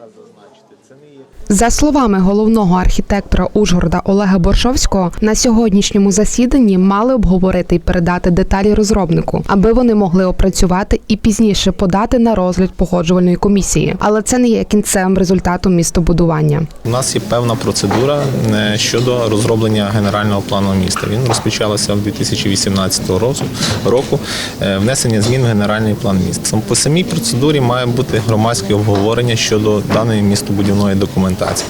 раз зазначити, це не є За словами головного архітектора Ужгорода Олега Боршовського, на сьогоднішньому засіданні мали обговорити і передати деталі розробнику, аби вони могли опрацювати і пізніше подати на розгляд погоджувальної комісії. Але це не є кінцевим результатом містобудування. У нас є певна процедура е, щодо розроблення генерального плану міста. Він розпочався в 2018 року- року. е, Внесення змін в генеральний план міста. По самій процедурі має бути громадське обговорення щодо даної містобудівної документації.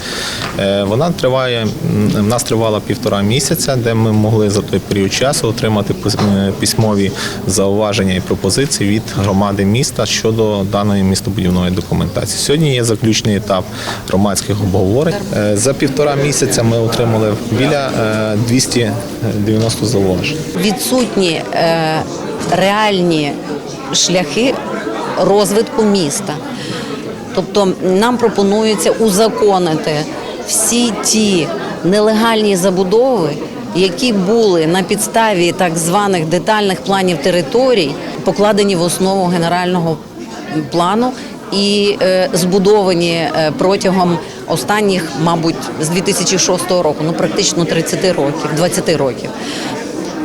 Е, Вона триває в нас тривала півтора місяця, де ми могли за той період часу отримати е, письмові зауваження і пропозиції від громади міста щодо даної містобудівної документації. Сьогодні є заключний етап громадських обговорень. Е, За півтора місяця ми отримали біля е, 290 зауважень. відсутні реальні шляхи розвитку міста. Тобто нам пропонується узаконити всі ті нелегальні забудови, які були на підставі так званих детальних планів територій, покладені в основу генерального плану і е, збудовані е, протягом останніх, мабуть, з 2006 року, ну практично 30 років, 20 років.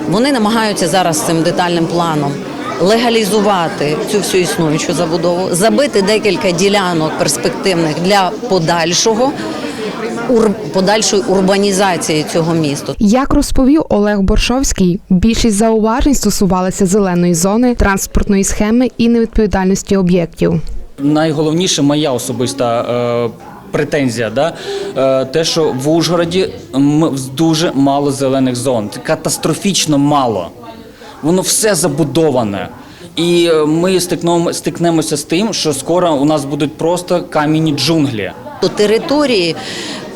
Вони намагаються зараз цим детальним планом легалізувати цю всю існуючу забудову, забити декілька ділянок перспективних для подальшого ур, подальшої урбанізації цього міста. Як розповів Олег Боршовський, більшість зауважень стосувалися зеленої зони, транспортної схеми і невідповідальності об'єктів. Найголовніше моя особиста е, претензія, да? е, те, що в Ужгороді м, дуже мало зелених зон, катастрофічно мало. Воно все забудоване. І е, ми стикнемо, стикнемося з тим, що скоро у нас будуть просто кам'яні джунглі. То території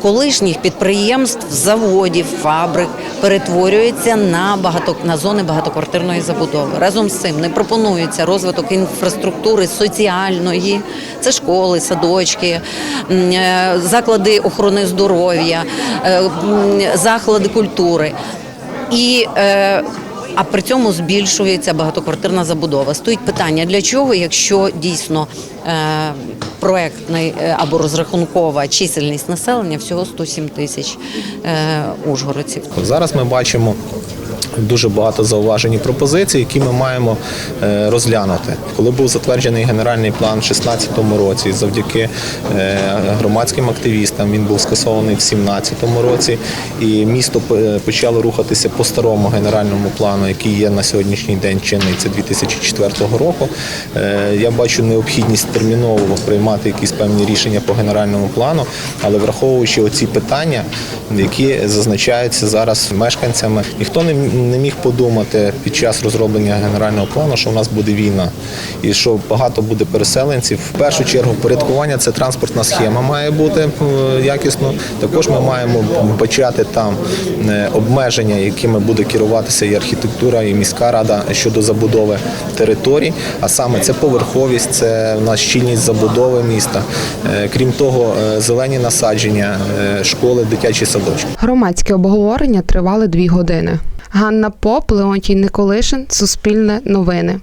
колишніх підприємств, заводів, фабрик перетворюються на багато на зони багатоквартирної забудови. Разом з цим не пропонується розвиток інфраструктури соціальної, це школи, садочки, е, заклади охорони здоров'я, е, заклади культури. І а при цьому збільшується багатоквартирна забудова. Стоїть питання для чого, якщо дійсно е, проектний е, або розрахункова чисельність населення всього 107 тисяч е, ужгородців. Зараз ми бачимо. Дуже багато зауважень і пропозицій, які ми маємо е, розглянути. Коли був затверджений генеральний план в 2016 році, завдяки е, громадським активістам він був скасований в 2017 році, і місто е, почало рухатися по старому генеральному плану, який є на сьогоднішній день чинний, це 2004 року. Я бачу необхідність терміново приймати якісь певні рішення по генеральному плану, але враховуючи оці питання, які зазначаються зараз мешканцями, ніхто не, не міг подумати під час розроблення генерального плану, що в нас буде війна і що багато буде переселенців. В першу чергу порядкування це транспортна схема має бути е, якісно. Також ми маємо бачати там е, обмеження, якими буде керуватися і архітектура, і міська рада щодо забудови територій. А саме це поверховість, це в нас щільність забудови міста. Е, Крім того, зелені насадження, школи, дитячі садочки. Громадське обговорення тривали дві години. Ганна Поп, Леонтій Николишин, Суспільне новини.